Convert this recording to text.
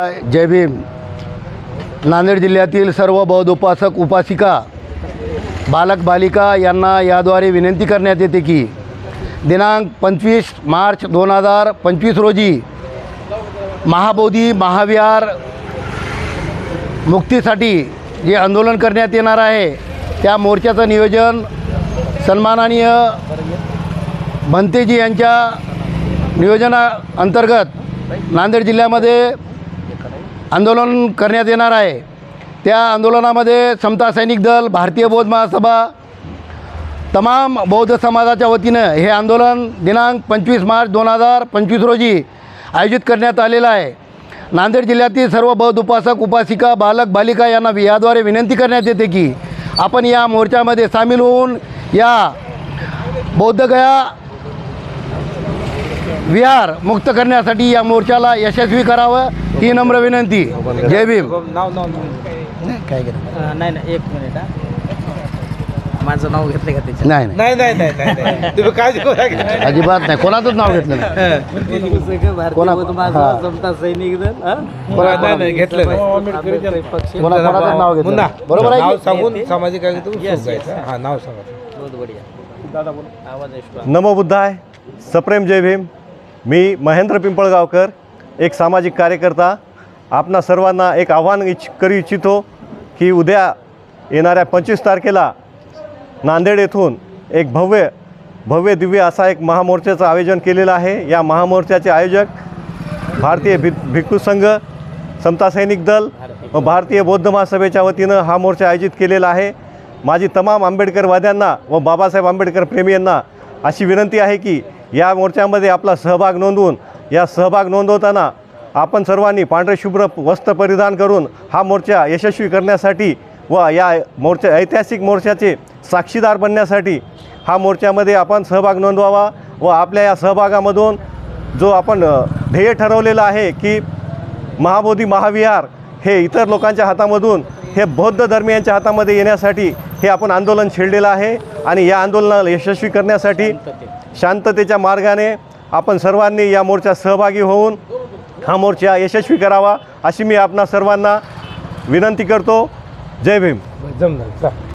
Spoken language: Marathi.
जय भीम. नांदेड जिल्ह्यातील सर्व बौद्ध उपासक उपासिका बालक बालिका यांना याद्वारे विनंती करण्यात येते की दिनांक पंचवीस मार्च दोन हजार पंचवीस रोजी महाबोधी महाविहार मुक्तीसाठी जे आंदोलन करण्यात येणार आहे त्या मोर्चाचं नियोजन सन्माननीय भंतेजी यांच्या नियोजना अंतर्गत नांदेड जिल्ह्यामध्ये आंदोलन करण्यात येणार आहे. त्या आंदोलनामध्ये समता सैनिक दल भारतीय बौद्ध महासभा तमाम बौद्ध समाजाच्या वतीनं हे आंदोलन दिनांक पंचवीस मार्च दोन हजार पंचवीस रोजी आयोजित करण्यात आलेलं आहे. नांदेड जिल्ह्यातील सर्व बौद्ध उपासक उपासिका बालक बालिका यांना याद्वारे विनंती करण्यात येते की आपण या मोर्चामध्ये सामील होऊन या बौद्धगया विहार मुक्त करण्यासाठी या मोर्चाला यशस्वी करावं ही नम्र विनंती. जय भीम. नाव नाव नाव. काय नाही नाही एक मिनिट हा. माझं नाव घेतलं का नाही नाही. नाही तुम्ही काय. अजिबात नाही. कोणाचंच नाव घेतलं नाही. कोणा-. समता सैनिक दल? नाही नाही घेतलं नाही. आंबेडकरी पक्ष कोणा कोणाचंच नाव घेतलं. बरोबर आहे? सांगून सामाजिक हा नाव सांगा. बहुत बढिया आवाज येतो नमो बुद्धाय. सप्रेम जय भीम. मी महेंद्र पिंपळगावकर एक सामाजिक कार्यकर्ता. आपणा सर्वांना एक आव्हान इच्छ करू इच्छितो की उद्या येणाऱ्या पंचवीस तारखेला नांदेड येथून एक भव्य भव्य दिव्य असा एक महामोर्चाचं आयोजन केलेलं आहे. या महामोर्चाचे आयोजक भारतीय भि भिक्खू संघ समता सैनिक दल व भारतीय बौद्ध महासभेच्या वतीनं हा मोर्चा आयोजित केलेला आहे. माझी तमाम आंबेडकरवाद्यांना व बाबासाहेब आंबेडकर प्रेमियांना अशी विनंती आहे की या मोर्चामध्ये आपला सहभाग नोंदवून या सहभाग नोंदवताना आपण सर्वांनी पांढरे शुभ्र वस्त्र परिधान करून हा मोर्चा यशस्वी करण्यासाठी व या मोर्चा ऐतिहासिक मोर्चाचे साक्षीदार बनण्यासाठी हा मोर्चामध्ये आपण सहभाग नोंदवावा व आपल्या या सहभागामधून जो आपण ध्येय ठरवलेलं आहे की महाबोधी महाविहार हे इतर लोकांच्या हातामधून हे बौद्ध धर्मियांच्या हातामध्ये येण्यासाठी हे आपण आंदोलन छेडलेलं आहे आणि या आंदोलनाला यशस्वी करण्यासाठी शांततेच्या मार्गाने आपण सर्वांनी या मोर्चात सहभागी होऊन हा मोर्चा यशस्वी करावा अशी मी आपणा सर्वांना विनंती करतो. जय भीम.